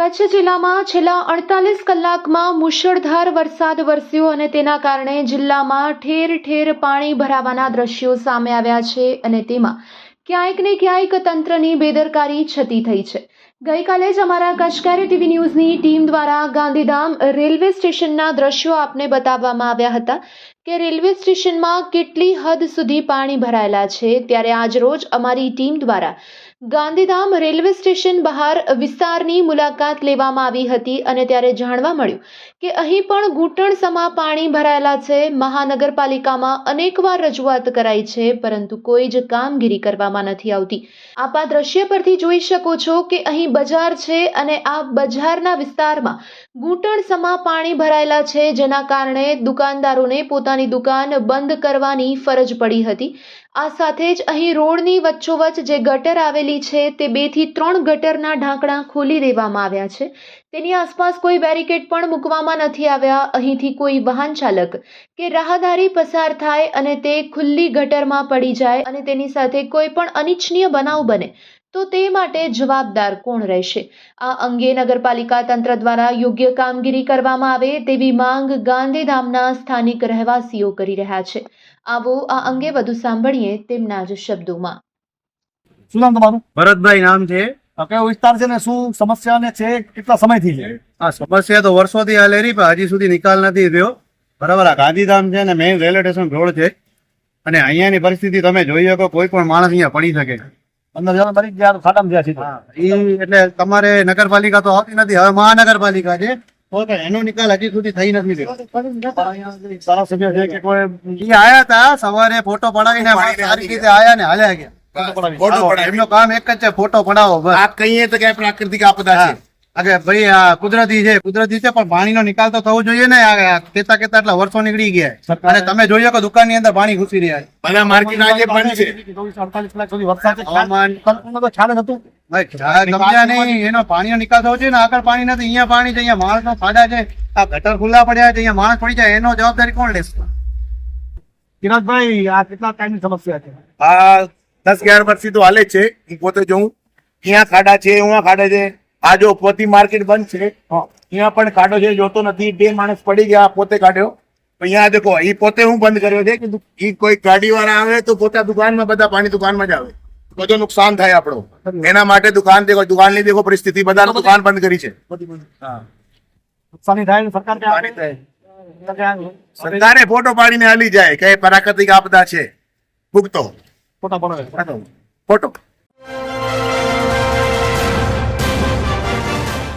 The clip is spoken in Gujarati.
કચ્છ જિલ્લામાં છેલ્લા અડતાલીસ કલાકમાં મુશળધાર વરસાદ વરસ્યો અને તેના કારણે જિલ્લામાં ઠેર ઠેર પાણી ભરાવાના દ્રશ્યો સામે આવ્યા છે અને તેમાં ક્યાંક ને ક્યાંક તંત્રની બેદરકારી છતી થઈ છે. ગઈકાલે જ અમારા કચકારી ટીવી ન્યૂઝની ટીમ દ્વારા ગાંધીધામ રેલવે સ્ટેશનના દ્રશ્યો આપને બતાવવામાં આવ્યા હતા કે રેલવે સ્ટેશનમાં કેટલી હદ સુધી પાણી ભરાયેલા છે, ત્યારે આજરોજ અમારી ટીમ દ્વારા ગાંધીધામ રેલવે સ્ટેશન બહાર વિસ્તારની મુલાકાત લેવામાં આવી હતી અને ત્યારે જાણવા મળ્યું કે અહીં પણ ઘૂંટણસમા પાણી ભરાયેલા છે. મહાનગરપાલિકામાં અનેકવાર રજૂઆત કરાઈ છે, પરંતુ કોઈ જ કામગીરી કરવામાં નથી આવતી. આપ આ દ્રશ્ય પરથી જોઈ શકો છો કે અહીં બજાર છે અને આ બજારના વિસ્તારમાં ઘૂંટણસમા પાણી ભરાયેલા છે, જેના કારણે દુકાનદારોને પોતાની દુકાન બંધ કરવાની ફરજ પડી હતી. આ સાથે જ અહીં રોડની વચ્ચોવચ્ચ જે ગટર આવેલી છે તે બેથી ત્રણ ગટરના ઢાંકણા ખોલી દેવામાં આવ્યા છે. તેની આસપાસ કોઈ બેરિકેડ પણ મૂકવામાં નથી આવ્યા. અહીંથી કોઈ વાહન ચાલક કે રાહદારી પસાર થાય અને તે ખુલ્લી ગટરમાં પડી જાય અને તેની સાથે કોઈ પણ અનિચ્છનીય બનાવ બને, તો તે માટે જવાબદાર કોણ રહેશે? આ અંગે નગરપાલિકા તંત્ર દ્વારા યોગ્ય કામગીરી કરવામાં આવે તેવી માંગ ગાંધીધામના સ્થાનિક રહેવાસીઓ કરી રહ્યા છે. આવો આ અંગે વધુ સાંભળીએ તેમના જ શબ્દોમાં. શું નામ તમારું? ભરતભાઈ નામ છે. કયો વિસ્તાર છે ને? શું સમસ્યા ને છે? કેટલા સમયથી છે? આ સમસ્યા તો વર્ષોથી હાલે રહી પણ હજી સુધી નિકાલ નથી થયો. બરાબર આ ગાંધીધામ છે ને મેઇન રેલવે સ્ટેશન રોડ છે. અને અહીંયાની પરિસ્થિતિ તમે જોઈ શકો કોઈ પણ માણસ અહીંયા પડી શકે. અંદર જણા મરી ગયા તો ખાડામાં ગયા સીધા. ઈ એટલે તમારે નગરપાલિકા તો આવતી નથી હવે મહાનગરપાલિકા છે. એનો નિકાલ હજી સુધી થઈ નથી સભ્ય છે કે કોઈ આયા હતા સવારે ફોટો પડાવીને સારી રીતે આયા ને હાલ્યા ગયા. એમનું કામ એક જ છે ફોટો પડાવો બસ. આ કહીએ તો કે પ્રાકૃતિક આપદા છે. અગે ભાઈ આ કુદરતી છે કુદરતી છે પણ પાણીનો નિકાલ તો થવો જોઈએ ને કેતા કેતા એટલા વર્ષો નીકળી ગયા. અને તમે જોઈ શકો દુકાનની અંદર પાણી ઘૂસી રહ્યા છે. બધા માર્કેટ આજે બંધ છે. અડતાલીસ કલાક સુધી વરસાદ હવામાન તો ખ્યાલ હતું ભાઈ, આ ગમ્યા નહીં એનો પાણીનો નિકાલ થવો જોઈએ ને આગળ પાણી નથી અહીંયા પાણી છે અહીંયા માણસનો ફાડા છે. આ ગટર ખુલ્લા પડ્યા છે અહીંયા માણસ પડી જાય એનો જવાબદારી કોણ લેશે? કિરાતભાઈ આ કેટલા ટાઈમની સમસ્યા છે? આ દસ અગિયાર વર્ષ તો હાલે છે. હું પોતે જોઉં. ક્યાં ખાડા છે અહીંયા ખાડા છે. આ જો પોતી માર્કેટ બંધ છે. અહીંયા પણ ખાડો છે જોતો નથી. બે માણસ પડી ગયા પોતે કાઢ્યો. અહીંયા દેખો એ પોતે હું બંધ કર્યો છે? કે એ કોઈ ગાડી વાળા આવે તો પોતા દુકાનમાં બધા પાણી દુકાનમાં જ આવે. બધો નુકસાન થાય આપણો. એના માટે દુકાન દેખો દુકાનની દેખો પરિસ્થિતિ બધા દુકાન બંધ કરી છે. નુકસાની થાય સરકારે ફોટો પાડીને હાલી જાય કે પ્રાકૃતિક આપદા છે. ભૂગતો ફોટા પડાવે ફોટો